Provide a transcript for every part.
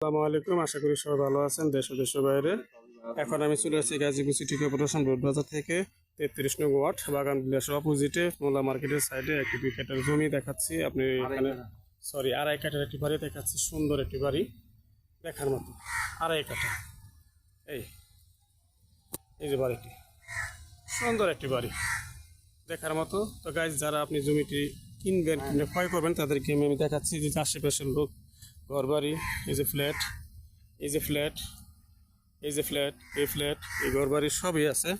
আসসালামু আলাইকুম আশা করি সবাই ভালো আছেন দেশ ও দেশের বাইরে। এখন আমি চলে আসছি গাজীপুর সিটি কর্পোরেশন রোড বাজার থেকে তেত্রিশ নং ওয়ার্ড বাগান বিলাসের অপোজিটে মোলা মার্কেটের সাইডে একটি দুই কাঠার জমি দেখাচ্ছি। আপনি এখানে সরি আড়াই কাঠার একটি বাড়ি দেখাচ্ছি সুন্দর একটি বাড়ি দেখার মতো। আড়াই কাঠা। এই এই যে বাড়িটি। সুন্দর একটি বাড়ি দেখার মতো। তো গাইজ যারা আপনি জমিটি কিনবেন কিনে ক্রয় করবেন তাদেরকে আমি দেখাচ্ছি যে আশেপাশের লোক ঘর বাড়ি, এই যে ফ্ল্যাট এই যে ফ্ল্যাট এই যে ফ্ল্যাট এই ফ্ল্যাট এই ঘর বাড়ি সবই আছে।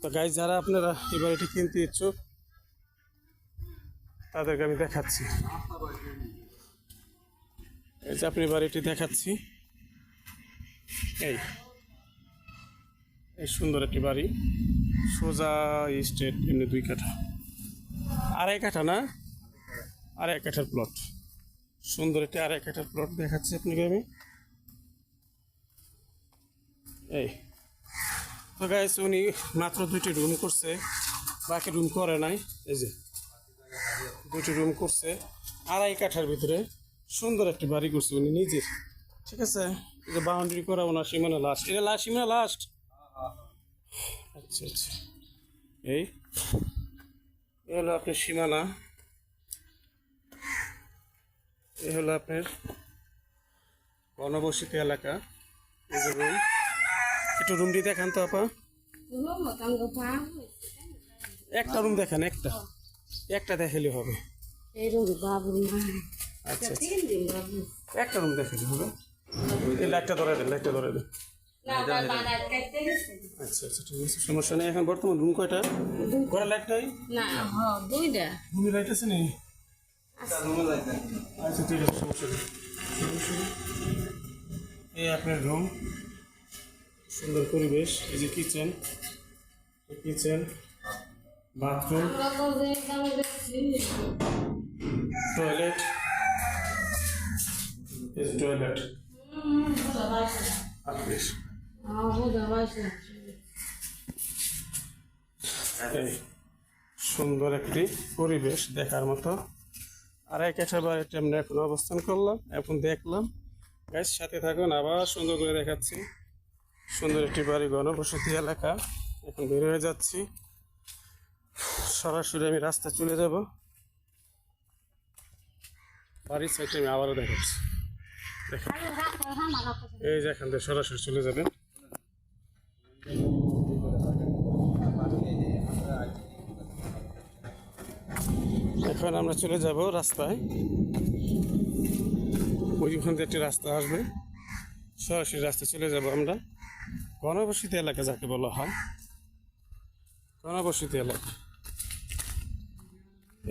তো গাইজ যারা আপনারা এই বাড়িটি কিনতে ইচ্ছুক, তাদেরকে আমি দেখাচ্ছি। এই যে আপনি বাড়িটি দেখাচ্ছি। এই এই সুন্দর একটি বাড়ি। সোজা স্টেট এমনি দুই কাঠা। আড়াই কাঠা না? আড়াই কাঠার প্লট সুন্দর একটি আড়াই কাঠার প্লট দেখাচ্ছি আপনাকে আমি। এই। তো গাইস উনি মাত্র দুইটি রুম করছে, বাকি রুম করে নাই। এই যে দুটি রুম করছে, আড়াই কাঠার ভিতরে সুন্দর একটি বাড়ি করছে উনি নিজের। ঠিক আছে? এই যে বাউন্ডারি করা ওনার সীমানা লাস্ট এটা লাস্ট সীমানা লাস্ট আচ্ছা আচ্ছা। এই হলো আপনার সীমানা। এ হলো আপনার ঘনবসতি এলাকা। এই যে রুম একটু রুমটি দেখান তো আপা। একটা রুম দেখেন একটা। একটা দেখালে হবে। আচ্ছা আচ্ছা। একটা রুম দেখালে হবে। এই লাইটটা ধরে দেন লাইটটা ধরে দেন। আচ্ছা আচ্ছা ঠিক আছে সমস্যা নেই। এখন বর্তমান রুম কয়টা? ঘরে লাইট নাই? না। দুইটা। রুমে লাইট আছে নেই আচ্ছা। এই আপনার রুম সুন্দর পরিবেশ, এই যে kitchen kitchen bathroom toilet toilet সুন্দর একটি পরিবেশ দেখার মতো। আর এক একটা বাড়িতে আমরা এখন অবস্থান করলাম, এখন দেখলাম। গাছ সাথে থাকুন, আবার সুন্দর করে দেখাচ্ছি। সুন্দর একটি বাড়ি, গণবসতি এলাকা। এখন বের হয়ে যাচ্ছি। সরাসরি আমি রাস্তা চলে যাব। বাড়ির সাইডে আমি আবারও দেখাচ্ছি। দেখেন। এই যে এখান থেকে সরাসরি চলে যাবেন। এখন আমরা চলে যাব রাস্তায়। ওইখান থেকে একটি রাস্তা আসবে। সরাসরি রাস্তায় চলে যাব আমরা। ঘনবসতি এলাকা যাকে বলা হয়। ঘনবসতি এলাকা।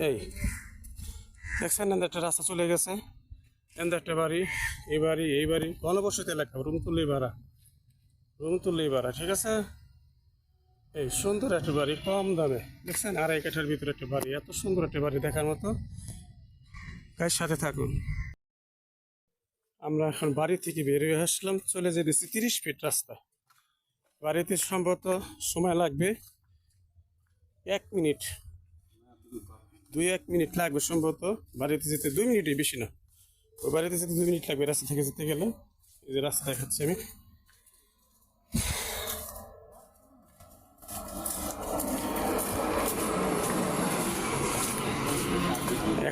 এই, দেখছেন এখান একটা রাস্তা চলে গেছে। এখান একটা বাড়ি, এই বাড়ি এই বাড়ি। ঘনবসতি এলাকা রুম তুললেই ভাড়া রুম তুললেই ভাড়া ঠিক আছে? এই সুন্দর একটা বাড়ি, কম দামে। দেখছেন, আড়াই কাঠার ভিতরে একটা বাড়ি, এত সুন্দর একটা বাড়ি দেখার মতো। গায়ের সাথে থাকুন। আমরা এখন বাড়ি থেকে বেরিয়ে আসলাম, চলে যেতেছি তিরিশ ফিট রাস্তা। বাড়িতে সম্ভবত সময় লাগবে এক মিনিট। দুই, এক মিনিট লাগবে সম্ভবত। বাড়িতে যেতে দুই মিনিটই বেশি না। ওই বাড়িতে যেতে দুই মিনিট লাগবে রাস্তা থেকে যেতে গেলে। এই যে রাস্তা দেখাচ্ছি আমি।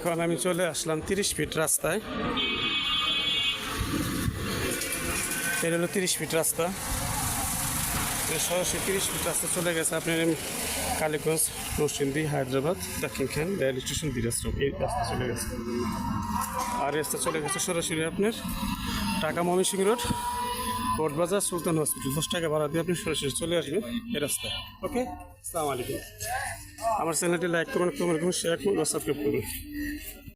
এখন আমি চলে আসলাম তিরিশ ফিট রাস্তায়। এটা হলো তিরিশ ফিট রাস্তা। সরাসরি তিরিশ ফিট রাস্তা চলে গেছে আপনার কালীগঞ্জ, নরসিংদী, হায়দ্রাবাদ, দক্ষিণখান, রেল স্টেশন দিরাশ্রম এই রাস্তা চলে গেছে। আর রাস্তা চলে গেছে সরাসরি আপনার ঢাকা ময়মনসিংহ রোড। কোটবাজার সুলতান হসপিটাল দশ টাকা ভাড়া দিয়ে আপনি সরাসরি চলে আসবেন এ রাস্তায়। ওকে আসসালামু আলাইকুম। আমার চ্যানেলটি লাইক করুন কমেন্ট করুন শেয়ার করুন সাবস্ক্রাইব করুন